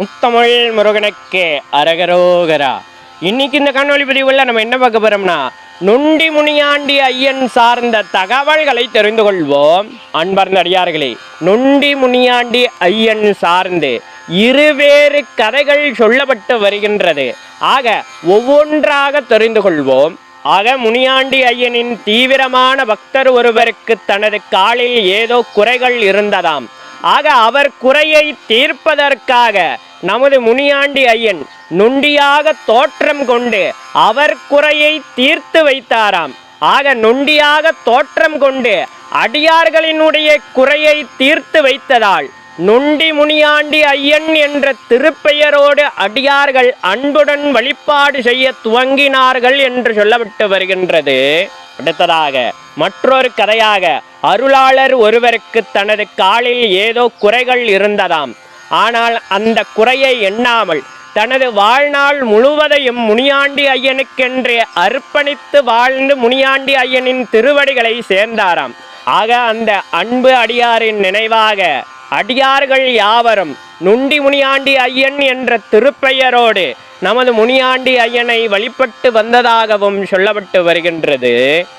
முத்தமிழ் முருகனுக்கு அரகரோகரா. இன்னைக்கு இந்த காணொளி பதிவுல நம்ம என்ன பார்க்க போறோம்னா நொண்டி முனியாண்டி ஐயன் சார்ந்த தகவல்களை தெரிந்து கொள்வோம். அன்பர்ந்த அடியார்களே நொண்டி முனியாண்டி ஐயன் சார்ந்து இருவேறு கதைகள் சொல்லப்பட்டு வருகின்றது. ஆக ஒவ்வொன்றாக தெரிந்து கொள்வோம். ஆக முனியாண்டி ஐயனின் தீவிரமான பக்தர் ஒருவருக்கு தனது காலில் ஏதோ குறைகள் இருந்ததாம். ஆக அவர் குறையை தீர்ப்பதற்காக நமது முனியாண்டி ஐயன் நொண்டியாக தோற்றம் கொண்டு அவர் குறையை தீர்த்து வைத்தாராம். ஆக நொண்டியாக தோற்றம் கொண்டு அடியார்களினுடைய குறையை தீர்த்து வைத்ததால் நுண்டி முனியாண்டி ஐயன் என்ற திருப்பெயரோடு அடியார்கள் அன்புடன் வழிபாடு செய்ய துவங்கினார்கள் என்று சொல்லப்பட்டு வருகின்றது. அடுத்ததாக மற்றொரு கதையாக அருளாளர் ஒருவருக்கு தனது காலில் ஏதோ குறைகள் இருந்ததாம். ஆனால் அந்த குறையை எண்ணாமல் தனது வாழ்நாள் முழுவதையும் முனியாண்டி ஐயனுக்கென்று அர்ப்பணித்து வாழ்ந்து முனியாண்டி ஐயனின் திருவடிகளை சேர்ந்தாராம். ஆக அந்த அன்பு அடியாரின் நினைவாக அடியார்கள் யாவரும் நுண்டி முனியாண்டி ஐயன் என்ற திருப்பெயரோடு நமது முனியாண்டி ஐயனை வழிபட்டு வந்ததாகவும் சொல்லப்பட்டு வருகின்றது.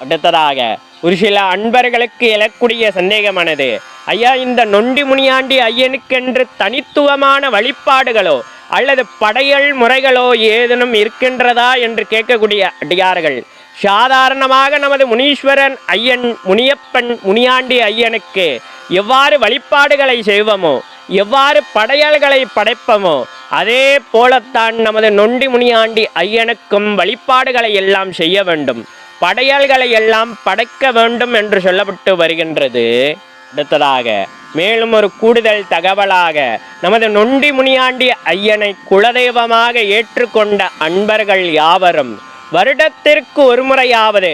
அடுத்ததாக ஒரு சில அன்பர்களுக்கு எழக்கூடிய சந்தேகமானது ஐயா இந்த நொண்டி முனியாண்டி ஐயனுக்கென்று தனித்துவமான வழிபாடுகளோ அல்லது படையல் முறைகளோ ஏதேனும் இருக்கின்றதா என்று கேட்கக்கூடிய அடியார்கள் சாதாரணமாக நமது முனீஸ்வரன் ஐயன் முனியப்பன் முனியாண்டி ஐயனுக்கு எவ்வாறு வழிபாடுகளை செய்வோமோ எவ்வாறு படையல்களை படைப்போமோ அதே போலத்தான் நமது நொண்டி முனியாண்டி ஐயனுக்கும் வழிபாடுகளை எல்லாம் செய்ய வேண்டும். படையல்களை எல்லாம் படைக்க வேண்டும் என்று சொல்லப்பட்டு வருகின்றது. அடுத்ததாக மேலும் ஒரு கூடுதல் தகவலாக நமது நொண்டி முனியாண்டி ஐயனை குலதெய்வமாக ஏற்றுக்கொண்ட அன்பர்கள் யாவரும் வருடத்திற்கு ஒரு முறையாவது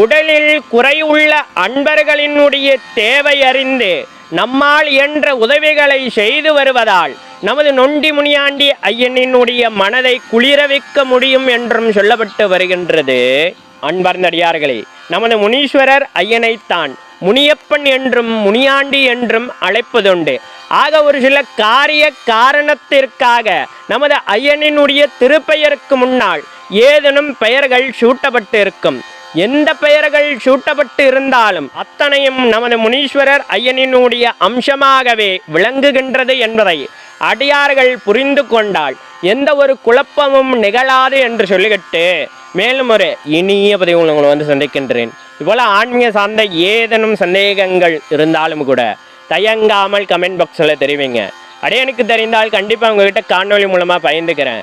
உடலில் குறையுள்ள அன்பர்களினுடைய தேவை அறிந்து நம்மால் என்ற உதவிகளை செய்து வருவதால் நமது நொண்டி முனியாண்டி ஐயனினுடைய மனதை குளிரவிக்க முடியும் என்றும் சொல்லப்பட்டு வருகின்றது. அன்பர்ந்தடியார்களே நமது முனீஸ்வரர் ஐயனைத்தான் முனியப்பன் என்றும் முனியாண்டி என்றும் அழைப்பதுண்டு. ஆக ஒரு சில காரிய காரணத்திற்காக நமது ஐயனினுடைய திருப்பெயருக்கு முன்னால் ஏதேனும் பெயர்கள் சூட்டப்பட்டு இருக்கும் எந்த பெயர்கள் சூட்டப்பட்டு இருந்தாலும் அத்தனையும் நமது முனீஸ்வரர் ஐயனினுடைய அம்சமாகவே விளங்குகின்றது என்பதை அடியார்கள் புரிந்து கொண்டால் எந்த ஒரு குழப்பமும் நிகழாது என்று சொல்லிக்கிட்டு மேலும் ஒரு இனிய பதிவு உங்களை வந்து சந்திக்கின்றேன். இவ்வளோ ஆன்மீக சார்ந்த ஏதேனும் சந்தேகங்கள் இருந்தாலும் கூட தயங்காமல் கமெண்ட் பாக்ஸில் தெரிவிங்க. அடையனுக்கு தெரிந்தால் கண்டிப்பாக உங்ககிட்ட காணொலி மூலமாக பயந்துக்கிறேன்.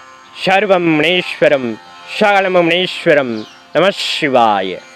സർവം മുനീശ്വരം ശാളമണീശ്വരം നമ ശിവായ.